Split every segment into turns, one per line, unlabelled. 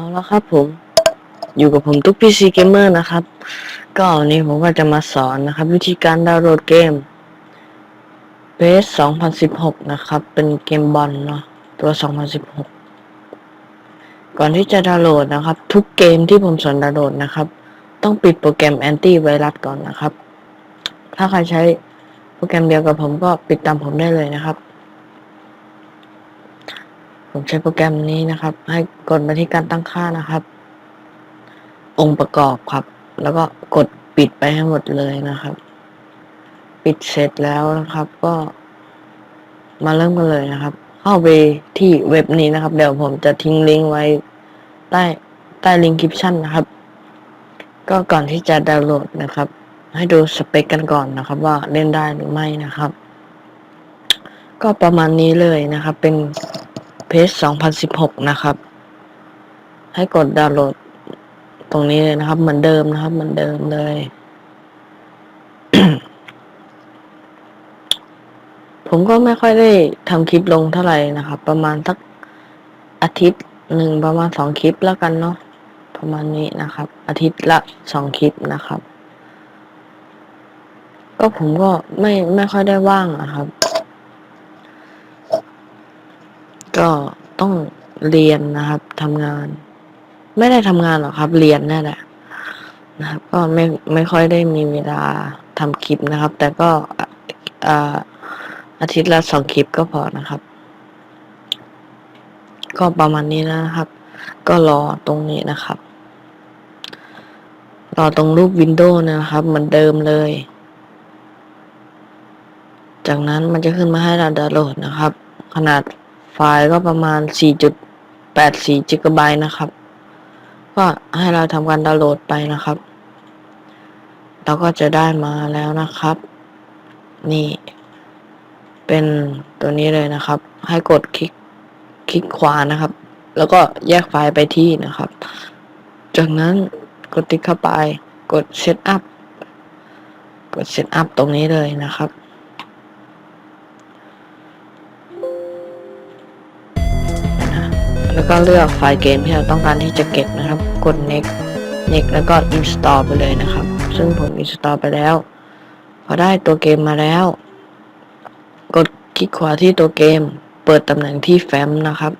าแล้วครับผม อยู่กับผมตุ๊กพีซีเกมเมอร์นะครับ ก็วันนี้ผมก็จะมาสอนนะครับ วิธีการดาวน์โหลดเกม PS 2016 นะครับ เป็นเกมบอลเนาะตัว 2016 ก่อนที่จะดาวน์โหลดนะครับ ทุกเกมที่ผมสอนดาวน์โหลดนะครับ ต้องปิดโปรแกรมแอนตี้ไวรัสก่อนนะครับ ถ้าใครใช้โปรแกรมเดียวกับผมก็ปิดตามผมได้เลยนะครับ ผมใช้โปรแกรมนี้นะครับ ให้กดมาที่การตั้งค่านะครับ องค์ประกอบครับ แล้วก็กดปิดไปให้หมดเลยนะครับ ปิดเสร็จแล้วนะครับ ก็มาเริ่มกันเลยนะครับ เข้าไปที่เว็บนี้นะครับ เดี๋ยวผมจะทิ้งลิงก์ไว้ ใต้ใต้ลิงก์คลิปชั่นนะครับ ก็ก่อนที่จะดาวน์โหลดนะครับ ให้ดูสเปคกันก่อนนะครับ ว่าเล่นได้หรือไม่นะครับ ก็ประมาณนี้เลยนะครับ เป็น เพจ2016 นะครับ ให้กดดาวน์โหลดตรงนี้เลยนะครับ เหมือนเดิมนะครับ เหมือนเดิมเลยผมก็ไม่ค่อยได้ทำคลิปลงเท่าไหร่นะครับ ประมาณสักอาทิตย์หนึ่งประมาณสองคลิปแล้วกันเนาะประมาณนี้นะครับ อาทิตย์ละสองคลิปนะครับ ก็ผมก็ไม่ไม่ค่อยได้ว่างอะครับ ก็ต้องเรียนนะครับทำงาน ไม่ได้ทำงานหรอกครับ เรียนนั่นแหละนะครับ ก็ไม่ไม่ค่อยได้มีเวลาทำคลิปนะครับ แต่ก็อาอาทิตย์ละสองคลิปก็พอนะครับ ก็ประมาณนี้นะครับ ก็รอตรงนี้นะครับ รอตรงรูปวินโดว์นะครับ เหมือนเดิมเลย จากนั้นมันจะขึ้นมาให้เราดาวน์โหลดนะครับ ขนาด ล์ก็ประมาณ 4.84จิกะไบต์นะครับ ก็ให้เราทำการดาวน์โหลดไปนะครับ เราก็จะได้มาแล้วนะครับ นี่ เป็นตัวนี้เลยนะครับ ให้กดคลิกคลิกขวานะครับ แล้วก็แยกไฟล์ไปที่นะครับ จากนั้นกดติ๊กเข้าไป กดเซตอัพกดเซตอัพตรงนี้เลยนะครับ แล้วก็เลือกไฟล์เกมที่เราต้องการที่จะเก็บนะครับ กด next next แล้วก็ install ไปเลยนะครับ ซึ่งผม install ไปแล้ว พอได้ตัวเกมมาแล้ว กดคลิกขวาที่ตัวเกม เปิดตำแหน่งที่แฟ้มนะครับ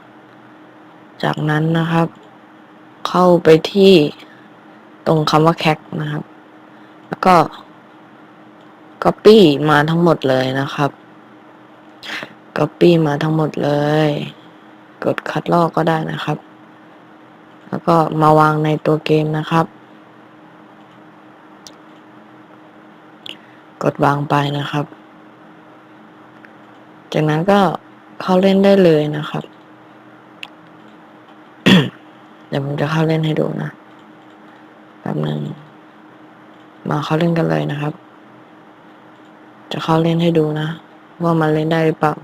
จากนั้นนะครับ เข้าไปที่ตรงคำว่า cac นะครับ แล้วก็ copy มาทั้งหมดเลยนะครับ copy มาทั้งหมดเลย กดคัดลอกก็ได้นะครับ แล้วก็มาวางในตัวเกมนะครับ กดวางไปนะครับ จากนั้นก็เข้าเล่นได้เลยนะครับ เดี๋ยวผมจะเข้าเล่นให้ดูนะแป๊บหนึ่งมาเข้าเล่นกันเลยนะครับ จะเข้าเล่นให้ดูนะ ว่ามันเล่นได้หรือเปล่า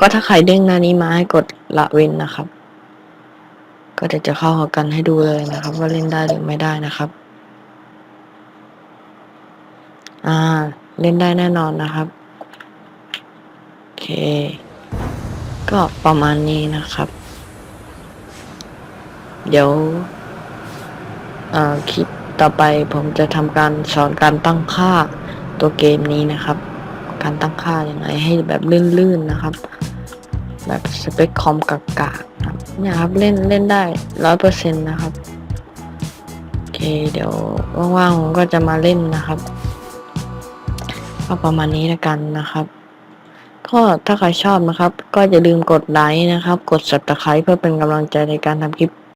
ก็ถ้าใครเด้งหน้านี้มาให้กดละเว้นนะครับ ก็เดี๋ยวจะเข้ากันให้ดูเลยนะครับ ว่าเล่นได้หรือไม่ได้นะครับ อ่า เล่นได้แน่นอนนะครับ โอเค ก็ประมาณนี้นะครับ เดี๋ยวคลิปต่อไปผมจะทำการสอนการตั้งค่าตัวเกมนี้นะครับ การตั้งค่ายังไงให้แบบลื่นๆนะครับ แบบสเปคคอมกากๆครับเนี่ยครับเล่นเล่นได้ร้อยเปอร์เซ็นต์นะครับโอเคเดี๋ยวว่างๆผมก็จะมาเล่นนะครับก็ประมาณนี้แล้วกันนะครับก็ถ้าใครชอบนะครับ ก็อย่าลืมกดไลค์นะครับ กด subscribe เพื่อเป็นกำลังใจในการทำคลิป